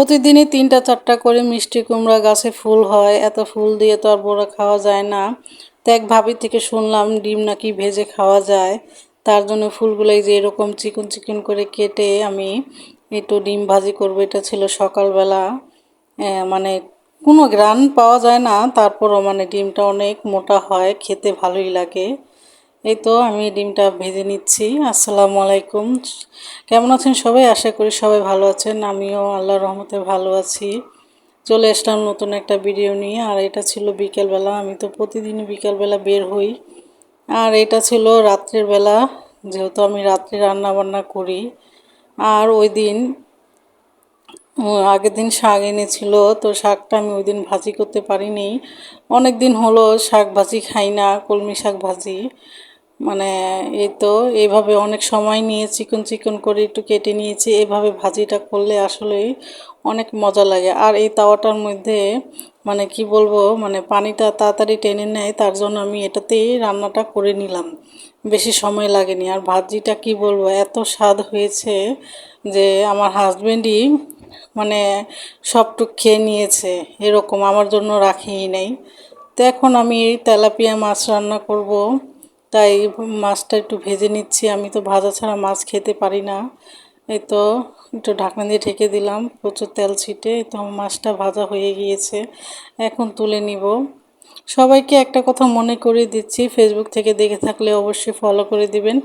প্রতিদিনই তিনটা, চারটা করে মিষ্টি কুমড়া গাছে ফুল হয়। এত ফুল দিয়ে তো আর বড়া খাওয়া যায় না। তো এক ভাবি থেকে শুনলাম ডিম নাকি ভেজে খাওয়া যায়। তার জন্য ফুলগুলো যে এরকম চিকন চিকন করে কেটে আমি একটু ডিম ভাজি করব। এটা ছিল সকালবেলা। মানে কোনো গ্রান পাওয়া যায় না। তারপরও মানে ডিমটা অনেক মোটা হয়, খেতে ভালোই লাগে। এই তো আমি ডিমটা ভেজে নিচ্ছি। আসসালামু আলাইকুম। কেমন আছেন সবাই? আশা করি সবাই ভালো আছেন। আমিও আল্লাহর রহমতে ভালো আছি। চলে আসলাম নতুন একটা ভিডিও নিয়ে। আর এটা ছিল বিকেলবেলা। আমি তো প্রতিদিনই বিকেলবেলা বের হই। আর এটা ছিল রাত্রের বেলা। যেহেতু আমি রাত্রে রান্না বান্না করি। আর ওই দিন আগের দিন শাক এনেছিল। তো শাকটা আমি ওই দিন ভাজি করতে পারিনি। অনেক দিন হলো শাক ভাজি খাই না, কলমি শাক ভাজি। মানে এই তো এইভাবে অনেক সময় নিয়ে চিকন চিকন করে একটু কেটে নিয়েছি। এভাবে ভাজিটা করলে আসলেই অনেক মজা লাগে। আর এই তাওয়াটার মধ্যে মানে কি বলব মানে পানিটা তাড়াতাড়ি টেনে নেয়, তার জন্য আমি এটাতেই রান্নাটা করে নিলাম। বেশি সময় লাগেনি। আর ভাজিটা কি বলব, এত স্বাদ হয়েছে যে আমার হাজব্যান্ডই মানে সবটুক খেয়ে নিয়েছে। এরকম আমার জন্য রাখেই নেই। তো এখন আমি তেলাপিয়া মাছ রান্না করব। তাই মাছটা একটু ভেজে নিচ্ছি। আমি তো ভাজা ছাড়া মাছ খেতে পারি না। এই তো একটু ঢাকনা দিয়ে ঢেকে দিলাম। প্রচুর তেল ছিটে তো মাছটা ভাজা হয়ে গিয়েছে। এখন তুলে নিব। সবাইকে একটা কথা মনে করিয়ে দিচ্ছি ফেসবুক থেকে দেখে থাকলে অবশ্যই ফলো করে দিবেন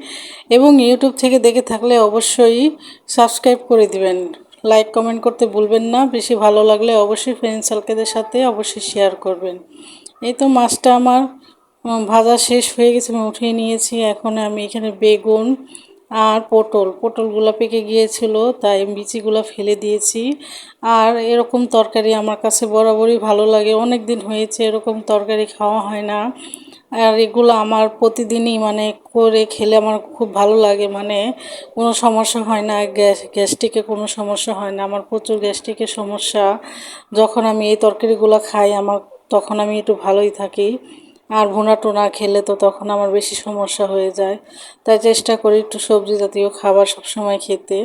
এবং ইউটিউব থেকে দেখে থাকলে অবশ্যই সাবস্ক্রাইব করে দিবেন। লাইক কমেন্ট করতে ভুলবেন না। বেশি ভালো লাগলে অবশ্যই ফ্রেন্ড সার্কেলের সাথে অবশ্যই শেয়ার করবেন। এই তো মাছটা আমার ভাজা শেষ হয়ে গেছে, আমি উঠিয়ে নিয়েছি। এখন আমি এখানে বেগুন আর পটল। পটলগুলো পেকে গিয়েছিল, তাই বিচিগুলো ফেলে দিয়েছি। আর এরকম তরকারি আমার কাছে বরাবরই ভালো লাগে। অনেক দিন হয়েছে এরকম তরকারি খাওয়া হয় না। আর এগুলো আমার প্রতিদিনই মানে করে খেলে আমার খুব ভালো লাগে। মানে কোনো সমস্যা হয় না, গ্যাস, গ্যাস্ট্রিকে কোনো সমস্যা হয় না। আমার প্রচুর গ্যাস্ট্রিকের সমস্যা। যখন আমি এই তরকারিগুলো খাই, আমার, তখন আমি একটু ভালোই থাকি। আর ভুনা টোনা খেলে তো তখন আমার বেশি সমস্যা হয়ে যায়। তাই চেষ্টা করি একটু সবজি জাতীয় খাবার সবসময় খেতে।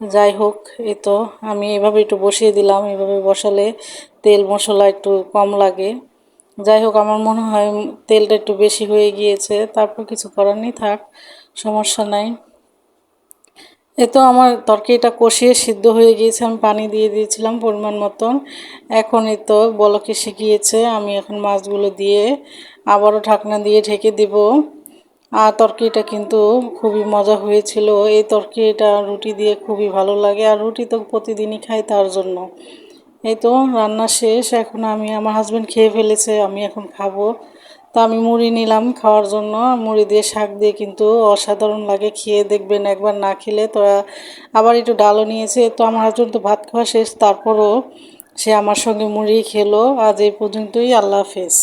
যাই হোক এ তো আমি এভাবে একটু বসিয়ে দিলাম। এভাবে বসালে তেল মশলা একটু কম লাগে। যাই হোক, আমার মনে হয় তেলটা একটু বেশি হয়ে গিয়েছে। তারপর কিছু করার নেই, থাক, সমস্যা নাই। এ তো আমার তরকারিটা কষিয়ে সিদ্ধ হয়ে গিয়েছে, আমি পানি দিয়ে দিয়েছিলাম পরিমাণ মতন। এখন এই তো বলকে শিখিয়েছে, আমি এখন মাছগুলো দিয়ে আবারও ঢাকনা দিয়ে ঢেকে দিব। আর তরকারিটা কিন্তু খুবই মজা হয়েছিল। এই তরকারিটা রুটি দিয়ে খুবই ভালো লাগে, আর রুটি তো প্রতিদিনই খাই তার জন্য। এই তো রান্না শেষ, এখন আমি, আমার হাজব্যান্ড খেয়ে ফেলেছে, আমি এখন খাব। তো আমি মুড়ি নিলাম খাওয়ার জন্য। মুড়ি দিয়ে শাক দিয়ে কিন্তু অসাধারণ লাগে, খেয়ে দেখবেন একবার না খেলে। তো, আবার একটু ডালও নিয়েছে। তো, আমার হাজব্যান্ড তো ভাত খাওয়া শেষ, তারপরও সে আমার সঙ্গে মুড়ি খেলো। আজ এই পর্যন্তই, আল্লাহ হাফেজ।